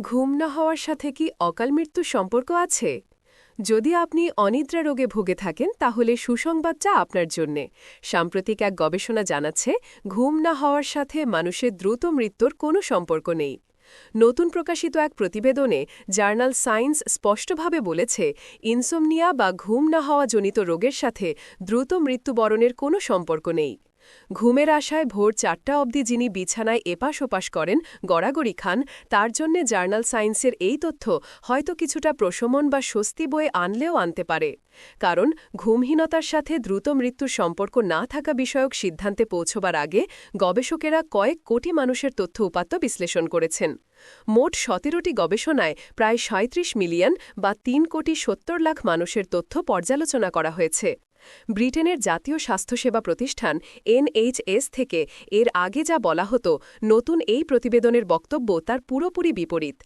ঘুম না হওয়ার সাথে কি অকাল মৃত্যুর সম্পর্ক আছে? যদি আপনি অনিদ্রা রোগে ভুগে থাকেন, তাহলে সুসংবাদটা আপনার জন্যে। সাম্প্রতিক এক গবেষণা জানাচ্ছে, ঘুম না হওয়ার সাথে মানুষের দ্রুত মৃত্যুর কোনো সম্পর্ক নেই। নতুন প্রকাশিত এক প্রতিবেদনে জার্নাল সায়েন্স স্পষ্টভাবে বলেছে, ইনসোমনিয়া বা ঘুম না হওয়া জনিত রোগের সাথে দ্রুত মৃত্যুবরণের কোনো সম্পর্ক নেই। ঘুমের আশায় ভোর চারটা অবধি যিনি বিছানায় এপাশ ওপাশ করেন, গড়াগড়ি খান, তার জন্যে জার্নাল সায়েন্সের এই তথ্য হয়তো কিছুটা প্রশমন বা স্বস্তি বয়ে আনলেও আনতে পারে। কারণ ঘুমহীনতার সাথে দ্রুত মৃত্যুর সম্পর্ক না থাকা বিষয়ক সিদ্ধান্তে পৌঁছবার আগে গবেষকেরা কয়েক কোটি মানুষের তথ্য উপাত্ত বিশ্লেষণ করেছেন। মোট সতেরোটি গবেষণায় প্রায় সাঁত্রিশ মিলিয়ন বা তিন কোটি সত্তর লাখ মানুষের তথ্য পর্যালোচনা করা হয়েছে। ব্রিটেনের জাতীয় স্বাস্থ্যসেবা প্রতিষ্ঠান এনএইচএস থেকে এর আগে যা বলা হতো, নতুন এই প্রতিবেদনের বক্তব্য তার পুরোপুরি বিপরীত।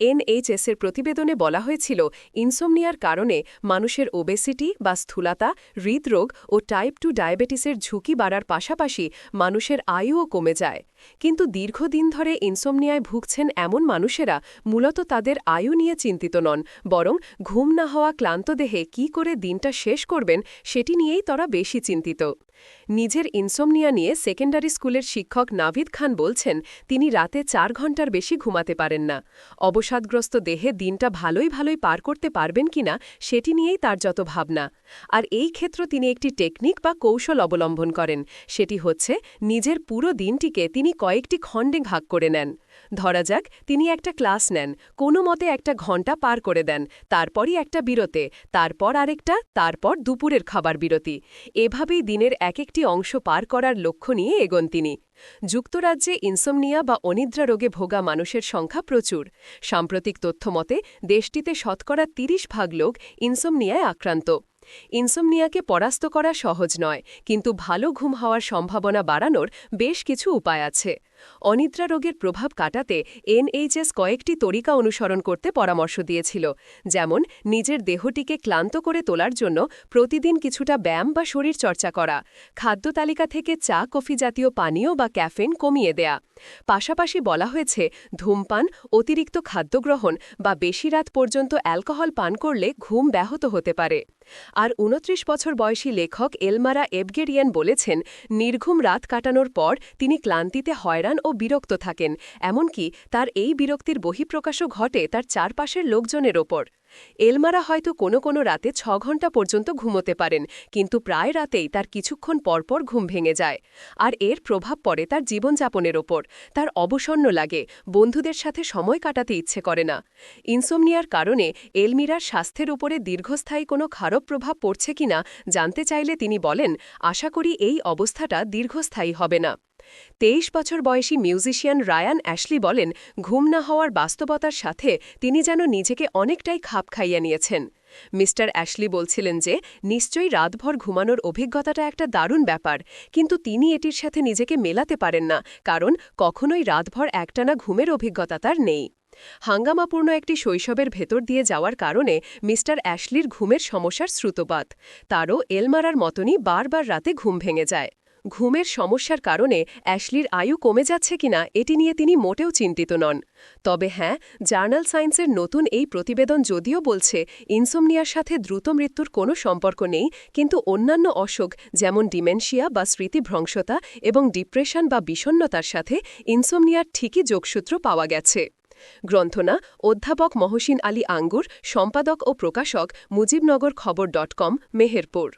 এনএইচএসের প্রতিবেদনে বলা হয়েছিল, ইনসোমনিয়ার কারণে মানুষের ওবেসিটি বা স্থূলতা, হৃদরোগ ও টাইপ টু ডায়াবেটিসের ঝুঁকি বাড়ার পাশাপাশি মানুষের আয়ুও কমে যায়। কিন্তু দীর্ঘদিন ধরে ইনসোমনিয়ায় ভুগছেন এমন মানুষেরা মূলত তাদের আয়ু নিয়ে চিন্তিত নন, বরং ঘুম না হওয়া ক্লান্ত দেহে কি করে দিনটা শেষ করবেন সেটি নিয়েই তারা বেশি চিন্তিত। নিজের ইনসোমনিয়া নিয়ে সেকেন্ডারি স্কুলের শিক্ষক নাভিদ খান বলছেন, তিনি রাতে চার ঘণ্টার বেশি ঘুমাতে পারেন না। অবসাদগ্রস্ত দেহে দিনটা ভালোই ভালোই পার করতে পারবেন কিনা সেটি নিয়েই তার যত ভাবনা। আর এই ক্ষেত্র তিনি একটি টেকনিক বা কৌশল অবলম্বন করেন, সেটি হচ্ছে নিজের পুরো দিনটিকে তিনি কয়েকটি খণ্ডে ভাগ করে নেন। ধরা যাক, তিনি একটা ক্লাস নেন, কোনো মতে একটা ঘণ্টা পার করে দেন, তারপরই একটা বিরতে, তারপর আরেকটা, তারপর দুপুরের খাবার বিরতি। এভাবেই দিনের এক একটি অংশ পার করার লক্ষ্য নিয়ে এগোন তিনি। যুক্তরাজ্যে ইনসোমনিয়া বা অনিদ্রা রোগে ভোগা মানুষের সংখ্যা প্রচুর। সাম্প্রতিক তথ্যমতে দেশটিতে শতকরা ৩০ ভাগ লোক ইনসোমনিয়ায় আক্রান্ত। ইনসোমনিয়াকে পরাস্ত করা সহজ নয়, কিন্তু ভালো ঘুম হওয়ার সম্ভাবনা বাড়ানোর বেশ কিছু উপায় আছে। অনিদ্রা রোগের প্রভাব কাটাতে এনএইচএস কয়েকটি তরিকা অনুসরণ করতে পরামর্শ দিয়েছিল, যেমন নিজের দেহটিকে ক্লান্ত করে তোলার জন্য প্রতিদিন কিছুটা ব্যায়াম বা শরীর চর্চা করা, খাদ্য তালিকা থেকে চা, কফি জাতীয় পানীয় বা ক্যাফেন কমিয়ে দেয়া। পাশাপাশি বলা হয়েছে, ধূমপান, অতিরিক্ত খাদ্য গ্রহণ বা বেশি রাত পর্যন্ত অ্যালকোহল পান করলে ঘুম ব্যাহত হতে পারে। আর উনত্রিশ বছর বয়সী লেখক এলমারা এবগেরিয়ান বলেছেন, নির্ঘুম রাত কাটানোর পর তিনি ক্লান্তিতে হয়রান ও বিরক্ত থাকেন, এমনকি তার এই বিরক্তির বহিঃপ্রকাশও ঘটে তার চারপাশের লোকজনের ওপর। এলমারা হয়তো কোনো কোনো রাতে ছ ঘণ্টা পর্যন্ত ঘুমোতে পারেন, কিন্তু প্রায় রাতেই তার কিছুক্ষণ পরপর ঘুম ভেঙে যায়। আর এর প্রভাব পড়ে তার জীবনযাপনের ওপর। তার অবসন্ন লাগে, বন্ধুদের সাথে সময় কাটাতে ইচ্ছে করে না। ইনসোমনিয়ার কারণে এলমিরার স্বাস্থ্যের উপরে দীর্ঘস্থায়ী কোনো খারাপ প্রভাব পড়ছে কিনা জানতে চাইলে তিনি বলেন, আশা করি এই অবস্থাটা দীর্ঘস্থায়ী হবে না। তেইশ বছর বয়সী মিউজিশিয়ান রায়ান অ্যাশলি বলেন, ঘুম না হওয়ার বাস্তবতার সাথে তিনি যেন নিজেকে অনেকটাই খাপ খাইয়া নিয়েছেন। মিস্টার অ্যাশলি বলছিলেন যে, নিশ্চয়ই রাতভর ঘুমানোর অভিজ্ঞতাটা একটা দারুণ ব্যাপার, কিন্তু তিনি এটির সাথে নিজেকে মেলাতে পারেন না, কারণ কখনোই রাতভর একটানা ঘুমের অভিজ্ঞতা তার নেই। হাঙ্গামাপূর্ণ একটি শৈশবের ভেতর দিয়ে যাওয়ার কারণে মিস্টার অ্যাশলির ঘুমের সমস্যার শ্রুতপাত তারও এলমারার মতনই বারবার রাতে ঘুম ভেঙে যায়। ঘুমের সমস্যার কারণে অ্যাশলির আয়ু কমে যাচ্ছে কিনা এটি নিয়ে তিনি মোটেও চিন্তিত নন। তবে হ্যাঁ জার্নাল সায়েন্সের নতুন এই প্রতিবেদন যদিও বলছে ইনসোমনিয়ার সাথে দ্রুত মৃত্যুর কোনো সম্পর্ক নেই, কিন্তু অন্যান্য অসুখ যেমন ডিমেনশিয়া বা স্মৃতিভ্রংশতা এবং ডিপ্রেশন বা বিষণ্নতার সাথে ইনসোমনিয়ার ঠিকই যোগসূত্র পাওয়া গেছে। গ্রন্থনা, অধ্যাপক মহসিন আলী আঙ্গুর, সম্পাদক ও প্রকাশক মুজিবনগর খবর ডট কম, মেহেরপুর।